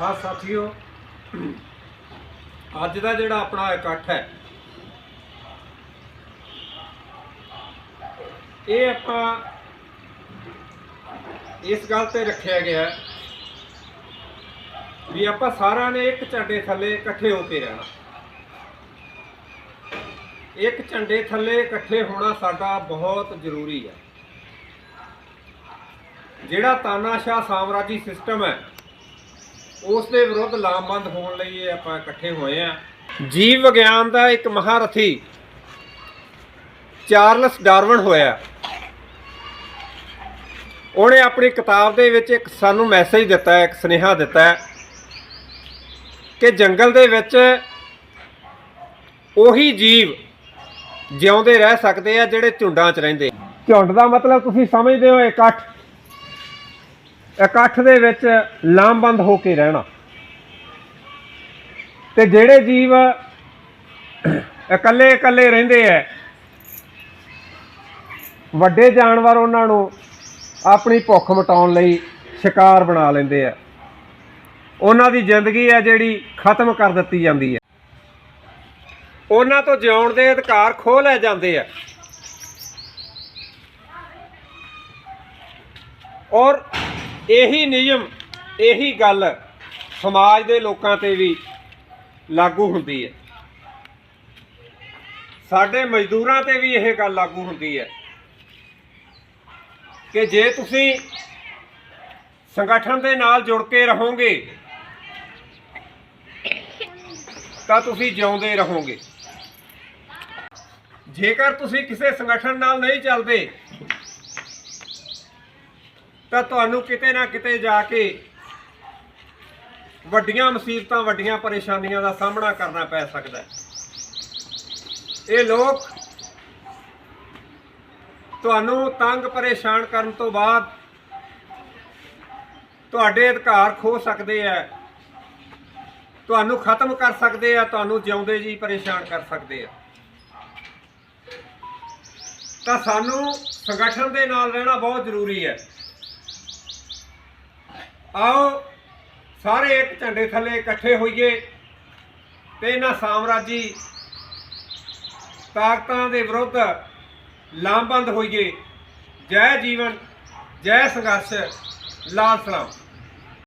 ਹਾਂ, ਸਾਥੀਓ, ਅੱਜ ਦਾ ਜਿਹੜਾ ਆਪਣਾ ਇਕੱਠ ਹੈ, ਇਹ ਆਪਾਂ ਇਸ ਗੱਲ ਤੇ ਰੱਖਿਆ ਗਿਆ ਵੀ ਆਪਾਂ ਸਾਰਿਆਂ ਨੇ ਇੱਕ ਝੰਡੇ ਥੱਲੇ ਇਕੱਠੇ ਹੋ ਕੇ ਰਹਿਣਾ। ਇੱਕ ਝੰਡੇ ਥੱਲੇ ਇਕੱਠੇ ਹੋਣਾ ਸਾਡਾ ਬਹੁਤ ਜ਼ਰੂਰੀ ਹੈ। ਜਿਹੜਾ ਤਾਨਾਸ਼ਾਹ ਸਾਮਰਾਜੀ ਸਿਸਟਮ ਹੈ ਉਸ ਦੇ ਵਿਰੁੱਧ ਲਾਮਬੰਦ ਹੋਣ ਲਈ ਇਹ ਆਪਾਂ ਇਕੱਠੇ ਹੋਏ ਆ। ਜੀਵ ਵਿਗਿਆਨ ਦਾ ਇੱਕ ਮਹਾਰਥੀ ਚਾਰਲਸ ਡਾਰਵਨ ਹੋਇਆ। ਉਹਨੇ ਆਪਣੀ ਕਿਤਾਬ ਦੇ ਵਿੱਚ ਇੱਕ ਸਾਨੂੰ ਮੈਸੇਜ ਦਿੱਤਾ ਹੈ ਇੱਕ ਸੁਨੇਹਾ ਦਿੱਤਾ ਹੈ ਕਿ ਜੰਗਲ ਦੇ ਵਿੱਚ ਉਹੀ ਜੀਵ ਜਿਉਂਦੇ ਰਹਿ ਸਕਦੇ ਆ ਜਿਹੜੇ ਝੁੰਡਾਂ 'ਚ ਰਹਿੰਦੇ। ਝੁੰਡ ਦਾ ਮਤਲਬ ਤੁਸੀਂ ਸਮਝਦੇ ਹੋ ਇਕੱਠ? ਇਕੱਠ ਦੇ ਵਿੱਚ ਲਾਮਬੰਦ ਹੋ ਕੇ ਰਹਿਣਾ। ਤੇ ਜਿਹੜੇ ਜੀਵ ਇਕੱਲੇ ਇਕੱਲੇ ਰਹਿੰਦੇ ਐ, ਵੱਡੇ ਜਾਨਵਰ ਉਹਨਾਂ ਨੂੰ ਆਪਣੀ ਭੁੱਖ ਮਿਟਾਉਣ ਲਈ ਸ਼ਿਕਾਰ ਬਣਾ ਲੈਂਦੇ ਆ ਉਹਨਾਂ ਦੀ ਜ਼ਿੰਦਗੀ ਹੈ ਜਿਹੜੀ ਖਤਮ ਕਰ ਦਿੱਤੀ ਜਾਂਦੀ ਹੈ ਉਹਨਾਂ ਤੋਂ ਜਿਉਣ ਦੇ ਅਧਿਕਾਰ ਖੋਹ ਲੈ ਜਾਂਦੇ ਆ ਔਰ ਇਹੀ ਨਿਯਮ, ਇਹੀ ਗੱਲ ਸਮਾਜ ਦੇ ਲੋਕਾਂ ਤੇ ਵੀ ਲਾਗੂ ਹੁੰਦੀ ਹੈ। ਸਾਡੇ ਮਜ਼ਦੂਰਾਂ ਤੇ ਵੀ ਇਹ ਗੱਲ ਲਾਗੂ ਹੁੰਦੀ ਹੈ ਕਿ ਜੇ ਤੁਸੀਂ ਸੰਗਠਨ ਦੇ ਨਾਲ ਜੁੜ ਕੇ ਰਹੋਗੇ, ਤਾਂ ਤੁਸੀਂ ਜਿਉਂਦੇ ਰਹੋਗੇ। ਜੇਕਰ ਤੁਸੀਂ ਕਿਸੇ ਸੰਗਠਨ ਨਾਲ ਨਹੀਂ ਚੱਲਦੇ ਤਾਂ ਤੁਹਾਨੂੰ ਕਿਤੇ ਨਾ ਕਿਤੇ ਜਾ ਕੇ ਵੱਡੀਆਂ ਮੁਸੀਬਤਾਂ, ਵੱਡੀਆਂ ਪਰੇਸ਼ਾਨੀਆਂ ਦਾ ਸਾਹਮਣਾ ਕਰਨਾ ਪੈ ਸਕਦਾ ਇਹ ਲੋਕ ਤੁਹਾਨੂੰ ਤੰਗ ਪਰੇਸ਼ਾਨ ਕਰਨ ਤੋਂ ਬਾਅਦ ਤੁਹਾਡੇ ਅਧਿਕਾਰ ਖੋ ਸਕਦੇ ਆ, ਤੁਹਾਨੂੰ ਖਤਮ ਕਰ ਸਕਦੇ ਆ, ਤੁਹਾਨੂੰ ਜਿਉਂਦੇ ਜੀ ਪਰੇਸ਼ਾਨ ਕਰ ਸਕਦੇ ਆ। ਤਾਂ ਸਾਨੂੰ ਸੰਗਠਨ ਦੇ ਨਾਲ ਰਹਿਣਾ ਬਹੁਤ ਜ਼ਰੂਰੀ ਹੈ। ਆਓ, ਸਾਰੇ ਇੱਕ ਝੰਡੇ ਥੱਲੇ ਇਕੱਠੇ ਹੋਈਏ ਤੇ ਇਹਨਾਂ ਸਾਮਰਾਜੀ ਤਾਕਤਾਂ ਦੇ ਵਿਰੁੱਧ ਲਾਮਬੰਦ ਹੋਈਏ। ਜੈ ਜੀਵਨ, ਜੈ ਸੰਘਰਸ਼, ਲਾਲ ਸਲਾਮ।